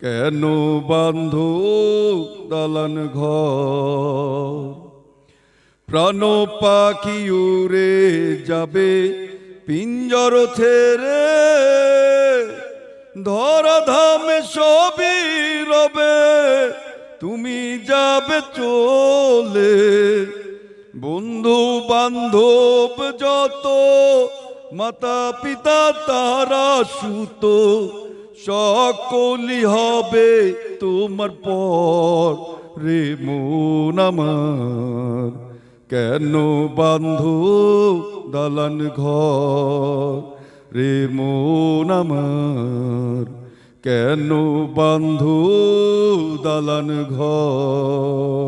কেন বান্ধ দালান ঘর? প্রাণ পাখি উড়ে যাবে পিঞ্জর ছেড়ে। ধরা ধামে সবই রবে, তুমি যাবে চলে। বন্ধু বান্ধব যত মাতা পিতা তারা সুত সকলি হবে তোমার পর রে মন কেন বান্ধু দালান ঘর রে মন কেন বান্ধু দালান ঘর?